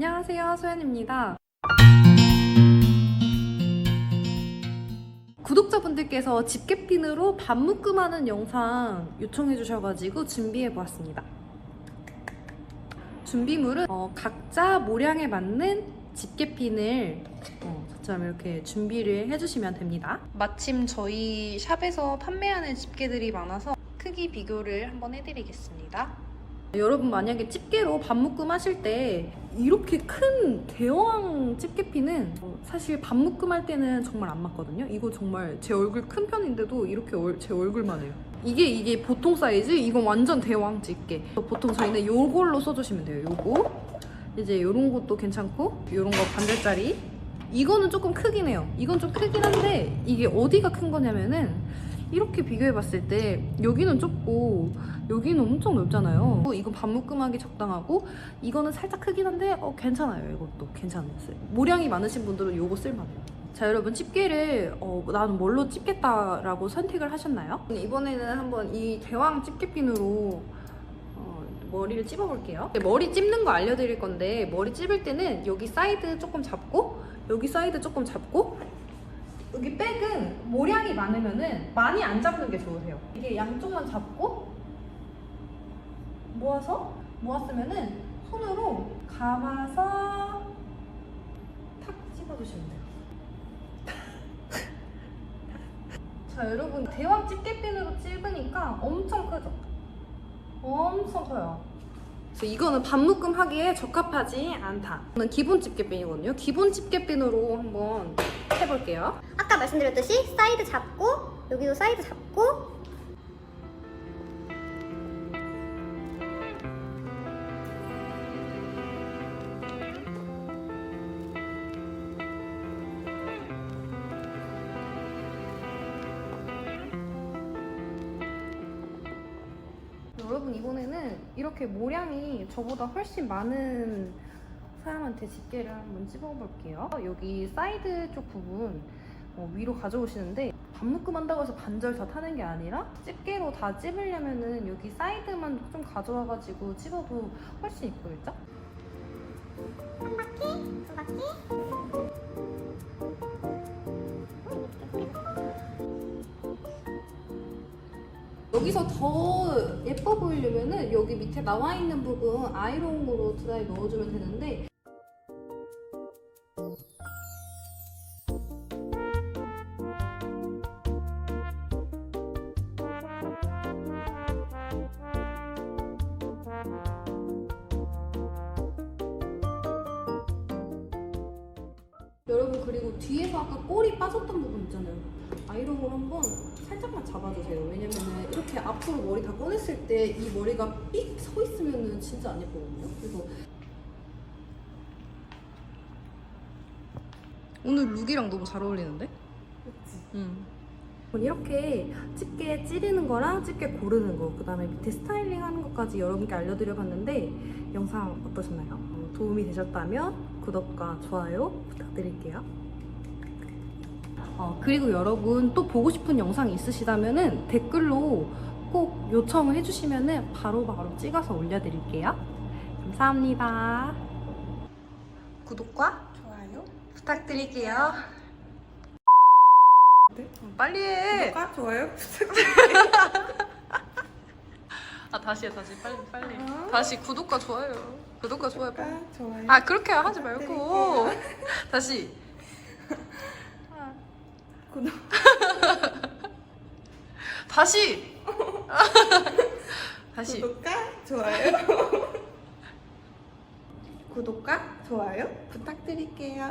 안녕하세요, 소연입니다. 구독자분들께서 집게핀으로 반묶음하는 영상 요청해 주셔가지고 준비해 보았습니다. 준비물은 어, 각자 모량에 맞는 집게핀을 어, 저처럼 이렇게 준비를 해주시면 됩니다. 마침 저희 샵에서 판매하는 집게들이 많아서 크기 비교를 한번 해드리겠습니다. 여러분 만약에 집게로 반묶음 하실 때 이렇게 큰 대왕 어, 사실 반묶음 할 때는 정말 안 맞거든요. 이거 정말 제 얼굴 큰 편인데도 이렇게 얼- 제 얼굴만 해요. 이게 이게 보통 사이즈, 이건 완전 대왕 집게. 보통 저희는 요걸로 써주시면 돼요. 요거. 이제 요런 것도 괜찮고 요런 거 반절짜리. 이거는 조금 크긴 해요. 이건 좀 크긴 한데 이게 어디가 큰 거냐면은 이렇게 비교해 봤을 때 여기는 좁고 여기는 엄청 넓잖아요. 이건 반묶음하기 적당하고 이거는 살짝 크긴 한데 어, 괜찮아요. 이것도 괜찮았어요. 모량이 많으신 분들은 이거 쓸만해요. 자 여러분 집게를 어, 나는 뭘로 집겠다라고 선택을 하셨나요? 이번에는 한번 이 대왕 집게핀으로 어, 머리를 찝어볼게요. 머리 찝는 거 알려드릴 건데 머리 찝을 때는 여기 사이드 조금 잡고 여기 사이드 조금 잡고 여기 백은 모량이 많으면은 많이 안 잡는 게 좋으세요. 이게 양쪽만 잡고 모아서 모았으면은 손으로 감아서 탁 찝어주시면 돼요. 자 여러분 대왕 집게핀으로 찝으니까 엄청 크죠? 엄청 커요. 그래서 이거는 반묶음 하기에 적합하지 않다. 이거는 기본 집게핀이거든요. 기본 집게핀으로 한번 해볼게요. 아까 말씀드렸듯이 사이드 잡고 여기도 사이드 잡고 여러분 이번에는 이렇게 모량이 저보다 훨씬 많은 사람한테 집게를 한번 찝어볼게요. 여기 사이드 쪽 부분 어, 위로 가져오시는데 반묶음 한다고 해서 반절 다 타는 게 아니라 집게로 다 찝으려면은 여기 사이드만 좀 가져와가지고 찝어도 훨씬 이쁘겠죠? 한 바퀴 두 바퀴 여기서 더 예뻐 보이려면은 여기 밑에 나와 있는 부분 아이롱으로 드라이 넣어주면 되는데 여러분 그리고 뒤에서 아까 꼬리 빠졌던 부분 있잖아요. 아이롱으로 한번 살짝만 잡아주세요. 왜냐면은 이렇게 앞으로 머리 다 꺼냈을 때 이 머리가 삑 서 있으면은 진짜 안 예쁘거든요. 그래서 오늘 룩이랑 너무 잘 어울리는데? 그치? 응. 이렇게 집게 찌르는 거랑 집게 고르는 거, 그 다음에 밑에 스타일링 하는 것까지 여러분께 알려드려 봤는데 영상 어떠셨나요? 어, 도움이 되셨다면 구독과 좋아요 부탁드릴게요. 어, 그리고 여러분 또 보고 싶은 영상이 있으시다면 댓글로 꼭 요청을 해주시면 바로바로 찍어서 올려드릴게요. 감사합니다. 구독과 좋아요. 부탁드릴게요. 빨리 해. 구독과 좋아요. 아 다시 해 다시 빨리 빨리. 어? 다시 구독과 좋아요. 구독과 좋아요. 빨리. 구독과 좋아요. 아 그렇게 하지 말고. 다시. 구독. 다시. 다시. 구독과 좋아요. 구독과 좋아요 부탁드릴게요.